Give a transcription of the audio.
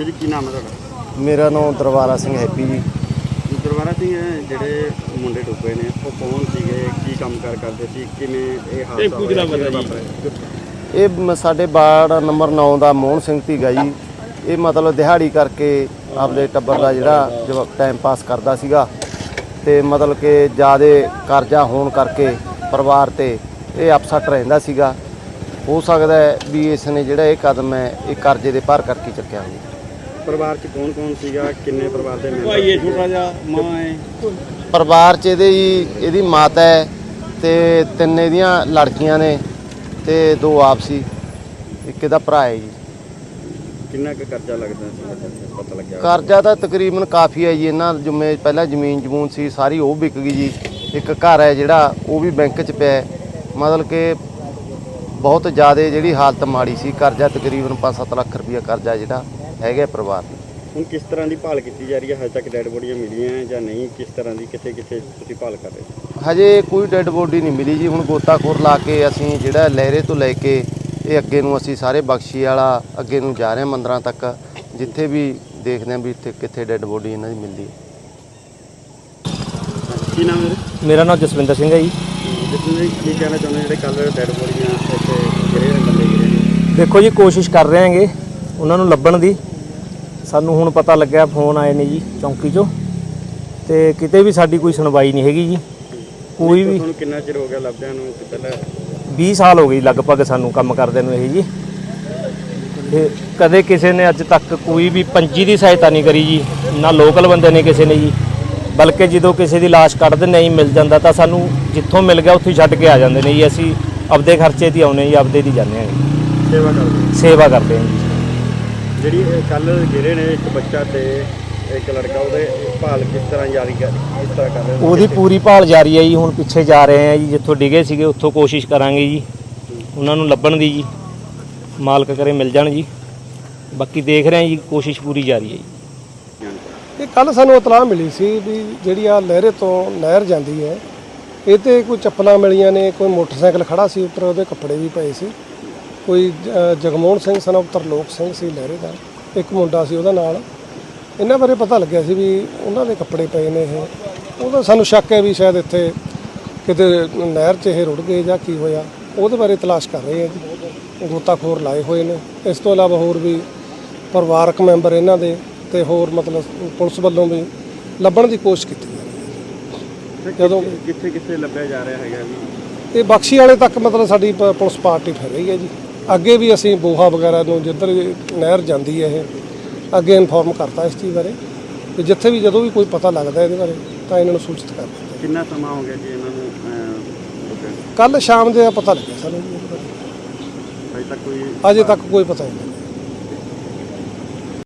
ਵੀਰ ਕੀ ਨਾਮ ਹੈ ਤੁਹਾਡਾ? ਮੇਰਾ ਨਾਮ ਦਰਬਾਰਾ ਸਿੰਘ ਹੈਪੀ ਜੀ। ਦਰਬਾਰਾ ਸਿੰਘ ਇਹ ਜਿਹੜੇ ਮੁੰਡੇ ਡੁੱਬੇ ਨੇ ਉਹ ਕੌਣ ਸੀਗੇ? ਕੀ ਕੰਮ ਕਾਰ ਕਰਦੇ ਸੀ? ਕਿਵੇਂ ਇਹ ਹਾਦਸਾ ਹੋਇਆ? ਕਿਵੇਂ ਵਾਪਰਿਆ? ਇਹ ਮ- ਸਾਡੇ ਵਾਰਡ ਨੰਬਰ 9 ਦਾ ਮੋਹਨ ਸਿੰਘ ਧੀਗਾ ਜੀ। ਇਹ ਮਤਲਬ ਦਿਹਾੜੀ ਕਰਕੇ ਆਪਦੇ ਟੱਬਰ ਦਾ ਜਿਹੜਾ ਜੋ ਟਾਈਮ ਪਾਸ ਕਰਦਾ ਸੀਗਾ। ਤੇ ਮਤਲਬ ਕਿ ਜਿਆਦੇ ਕਰਜ਼ਾ ਹੋਣ ਕਰਕੇ ਪਰਿਵਾਰ ਤੇ ਇਹ ਅਪਸੈਟ ਰਹਿੰਦਾ ਸੀਗਾ। ਹੋ ਸਕਦਾ ਹੈ ਵੀ ਇਸ ਨੇ ਜਿਹੜਾ ਇਹ ਕਦਮ ਹੈ ਇਹ ਕਰਜ਼ੇ ਦੇ ਭਾਰ ਕਰਕੇ ਚੱਕਿਆ ਹੋਵੇ। ਪਰਿਵਾਰ ਚ ਕੌਣ ਕੌਣ ਸੀਗਾ? ਕਿੰਨੇ ਪਰਿਵਾਰ ਦੇ ਮੈਂਬਰ? ਭਾਈ ਇਹ ਛੋਟਾ ਜਿਹਾ ਮਾਂ ਹੈ। ਪਰਿਵਾਰ 'ਚ ਇਹਦੇ ਜੀ ਇਹਦੀ ਮਾਤਾ ਹੈ ਤੇ ਤਿੰਨ ਇਹਦੀਆਂ ਲੜਕੀਆਂ ਨੇ ਤੇ ਦੋ ਆਪ ਸੀ ਇੱਕ ਇਹਦਾ ਭਰਾ ਹੈ ਜੀ। ਕਿੰਨਾ ਕੁ ਕਰਜ਼ਾ ਲੱਗਦਾ ਸੀ? ਪਤਾ ਲੱਗਿਆ। ਕਰਜ਼ਾ ਤਾਂ ਤਕਰੀਬਨ ਕਾਫੀ ਹੈ ਜੀ ਇਹਨਾਂ ਜੁਮੇ ਪਹਿਲਾਂ ਜ਼ਮੀਨ ਜਮੂਨ ਸੀ ਸਾਰੀ ਉਹ ਵਿਕ ਗਈ ਜੀ। ਇੱਕ ਘਰ ਹੈ ਜਿਹੜਾ ਉਹ ਵੀ ਬੈਂਕ 'ਚ ਪਿਆ ਹੈ। ਮਤਲਬ ਕਿ ਬਹੁਤ ਜ਼ਿਆਦਾ ਜਿਹੜੀ ਹਾਲਤ ਮਾੜੀ ਸੀ ਕਰਜ਼ਾ ਤਕਰੀਬਨ 5-7 ਲੱਖ ਰੁਪਇਆ ਕਰਜ਼ਾ ਜਿਹੜਾ ਹੈਗਾ ਪਰਿਵਾਰ। ਹੁਣ ਕਿਸ ਤਰ੍ਹਾਂ ਦੀ ਭਾਲ ਕੀਤੀ ਜਾ ਰਹੀ ਹੈ? ਹਜੇ ਤੱਕ ਡੈਡ ਬੋਡੀਆਂ ਮਿਲੀਆਂ ਜਾਂ ਨਹੀਂ? ਕਿਸ ਤਰ੍ਹਾਂ ਦੀ ਕਿੱਥੇ ਕਿੱਥੇ ਤੁਸੀਂ ਭਾਲ ਕਰ ਰਹੇ ਹੋ? ਹਜੇ ਕੋਈ ਡੈੱਡ ਬੋਡੀ ਨਹੀਂ ਮਿਲੀ ਜੀ। ਹੁਣ ਗੋਤਾਖੋਰ ਲਾ ਕੇ ਅਸੀਂ ਜਿਹੜਾ ਲਹਿਰੇ ਤੋਂ ਲੈ ਕੇ ਇਹ ਅੱਗੇ ਨੂੰ ਅਸੀਂ ਸਾਰੇ ਬਖਸ਼ੀ ਵਾਲਾ ਅੱਗੇ ਨੂੰ ਜਾ ਰਹੇ ਹਾਂ ਮੰਦਰਾਂ ਤੱਕ ਜਿੱਥੇ ਵੀ ਦੇਖਦੇ ਹਾਂ ਵੀ ਇੱਥੇ ਕਿੱਥੇ ਡੈੱਡ ਬੋਡੀ ਇਹਨਾਂ ਦੀ ਮਿਲਦੀ ਹੈ। ਕੀ ਨਾਮ ਹੈ ਮੇਰਾ ਨਾਮ ਜਸਵਿੰਦਰ ਸਿੰਘ ਹੈ ਜੀ। ਜਿਸਨੇ ਕੀ ਕਹਿਣਾ ਚਾਹੁੰਦੇ ਜਿਹੜੇ ਕੱਲ ਡੈਡ ਬੋਡੀਆਂ ਇੱਥੇ ਗਿਰੇ ਨੇ ਬੰਦੇ ਗਿਰੇ ਨੇ। ਦੇਖੋ ਜੀ ਕੋਸ਼ਿਸ਼ ਕਰ ਰਹੇ ਹਾਂਗੇ ਉਹਨਾਂ ਨੂੰ ਲੱਭਣ ਦੀ। ਸਾਨੂੰ ਹੁਣ ਪਤਾ ਲੱਗਿਆ ਫੋਨ ਆਏ ਨੇ ਜੀ ਚੌਂਕੀ 'ਚੋਂ। ਤੇ ਕਿਤੇ ਵੀ ਸਾਡੀ ਕੋਈ ਸੁਣਵਾਈ ਨਹੀਂ ਹੈਗੀ ਜੀ। ਕੋਈ ਵੀ ਤੁਹਾਨੂੰ ਕਿੰਨਾ ਚਿਰ ਹੋ ਗਿਆ ਲੱਭਦਿਆਂ ਨੂੰ? ਤੇ ਪਹਿਲਾਂ 20 ਸਾਲ ਹੋ ਗਏ ਲਗਭਗ ਸਾਨੂੰ ਕੰਮ ਕਰਦੇ ਨੂੰ ਇਹ ਜੀ। ਤੇ ਕਦੇ ਕਿਸੇ ਨੇ ਅੱਜ ਤੱਕ ਕੋਈ ਵੀ ਪੰਜੀ ਦੀ ਸਹਾਇਤਾ ਨਹੀਂ ਕਰੀ ਜੀ। ਨਾ ਲੋਕਲ ਬੰਦੇ ਨੇ ਕਿਸੇ ਨੇ ਜੀ। ਬਲਕਿ ਜਦੋਂ ਕਿਸੇ ਦੀ ਲਾਸ਼ ਕੱਢਦੇ ਨਹੀਂ ਮਿਲ ਜਾਂਦਾ ਤਾਂ ਸਾਨੂੰ ਜਿੱਥੋਂ ਮਿਲ ਗਿਆ ਉੱਥੇ ਛੱਡ ਕੇ ਆ ਜਾਂਦੇ ਨੇ ਜੀ। ਅਸੀਂ ਆਪਦੇ ਖਰਚੇ ਤੇ ਆਉਨੇ ਜੀ ਆਪਦੇ ਦੀ ਜਾਂਦੇ ਹਾਂ। ਸੇਵਾ ਕਰਦੇ ਸੇਵਾ ਕਰਦੇ ਹਾਂ ਜੀ। ਜਿਹੜੀ ਕੱਲ ਗਿਰੇ ਨੇ ਇੱਕ ਬੱਚਾ ਤੇ ਇੱਕ ਲੜਕਾ ਉਹਦੇ ਭਾਲ ਕਿਸ ਤਰ੍ਹਾਂ ਜਾਰੀ ਕਰ ਕਿਸ ਤਰ੍ਹਾਂ ਕਰ ਰਹੇ ਹੋ? ਉਹਦੀ ਪੂਰੀ ਭਾਲ ਜਾਰੀ ਹੈ ਜੀ ਹੁਣ ਪਿੱਛੇ ਜਾ ਰਹੇ ਆ ਜੀ ਜਿੱਥੋਂ ਡਿਗੇ ਸੀਗੇ ਉੱਥੋਂ ਕੋਸ਼ਿਸ਼ ਕਰਾਂਗੇ ਜੀ। ਉਹਨਾਂ ਨੂੰ ਲੱਭਣ ਦੀ ਜੀ। ਮਾਲਕ ਕਰੇ ਮਿਲ ਜਾਣ ਜੀ। ਬਾਕੀ ਦੇਖ ਰਹੇ ਹਾਂ ਜੀ ਕੋਸ਼ਿਸ਼ ਪੂਰੀ ਜਾਰੀ ਹੈ ਜੀ। ਇਹ ਕੱਲ ਸਾਨੂੰ ਇਤਲਾਹ ਮਿਲੀ ਸੀ ਵੀ ਜਿਹੜੀ ਆ ਲਹਿਰੇ ਤੋਂ ਨਹਿਰ ਜਾਂਦੀ ਹੈ ਇਹ ਤੇ ਕੋਈ ਚੱਪਲਾਂ ਮਿਲੀਆਂ ਨੇ ਕੋਈ ਮੋਟਰਸਾਈਕਲ ਖੜਾ ਸੀ ਉੱਪਰ ਉਹਦੇ ਕੱਪੜੇ ਵੀ ਪਏ ਸੀ। ਕੋਈ ਜਗਮੋਹਨ ਸਿੰਘ ਸਨ ਤਰਲੋਕ ਸਿੰਘ ਸੀ ਲਹਿਰੇ ਦਾ। ਇੱਕ ਮੁੰਡਾ ਸੀ ਉਹਦਾ ਨਾਲ। ਇਹਨਾਂ ਬਾਰੇ ਪਤਾ ਲੱਗਿਆ ਸੀ ਵੀ ਉਹਨਾਂ ਦੇ ਕੱਪੜੇ ਪਏ ਨੇ ਇਹ। ਉਹਦਾ ਸਾਨੂੰ ਸ਼ੱਕ ਹੈ ਵੀ ਸ਼ਾਇਦ ਇੱਥੇ ਕਿਤੇ ਨਹਿਰ 'ਚ ਇਹ ਰੁੜ ਗਏ ਜਾਂ ਕੀ ਹੋਇਆ। ਉਹਦੇ ਬਾਰੇ ਤਲਾਸ਼ ਕਰ ਰਹੇ ਆ ਜੀ। ਗੋਤਾਖੋਰ ਲਾਏ ਹੋਏ ਨੇ। ਇਸ ਤੋਂ ਇਲਾਵਾ ਹੋਰ ਵੀ ਪਰਿਵਾਰਕ ਮੈਂਬਰ ਇਹਨਾਂ ਦੇ ਤੇ ਹੋਰ ਮਤਲਬ ਪੁਲਿਸ ਵੱਲੋਂ ਵੀ ਲੱਭਣ ਦੀ ਕੋਸ਼ਿਸ਼ ਕੀਤੀ ਜਾ ਰਹੀ ਹੈ ਜਦੋਂ ਕਿੱਥੇ ਕਿੱਥੇ ਲੱਭਿਆ ਜਾ ਰਿਹਾ ਹੈਗਾ ਵੀ ਇਹ ਬਖਸ਼ੀ ਵਾਲੇ ਤੱਕ ਮਤਲਬ ਸਾਡੀ ਪੁਲਿਸ ਪਾਰਟੀ ਫਿਰ ਰਹੀ ਹੈ ਜੀ। ਅੱਗੇ ਵੀ ਅਸੀਂ ਬੋਹਾ ਵਗੈਰਾ ਨੂੰ ਜਿੱਧਰ ਨਹਿਰ ਜਾਂਦੀ ਹੈ ਇਹ ਅੱਗੇ ਇਨਫੋਰਮ ਕਰਤਾ ਇਸ ਚੀਜ਼ ਬਾਰੇ। ਤੇ ਜਿੱਥੇ ਵੀ ਜਦੋਂ ਵੀ ਕੋਈ ਪਤਾ ਲੱਗਦਾ ਇਹਦੇ ਬਾਰੇ ਤਾਂ ਇਹਨਾਂ ਨੂੰ ਸੂਚਿਤ ਕਰ ਦਿੰਦੇ ਕਿੰਨਾ ਸਮਾਂ ਹੋ ਗਿਆ ਜੀ ਇਹਨਾਂ ਨੂੰ? ਕੱਲ ਸ਼ਾਮ ਦੇ ਪਤਾ ਲੱਗਿਆ ਸਾਨੂੰ। ਜੀ ਇਹਦੇ ਬਾਰੇ ਹਜੇ ਤੱਕ ਕੋਈ ਅਜੇ ਤੱਕ ਕੋਈ ਪਤਾ ਨਹੀਂ।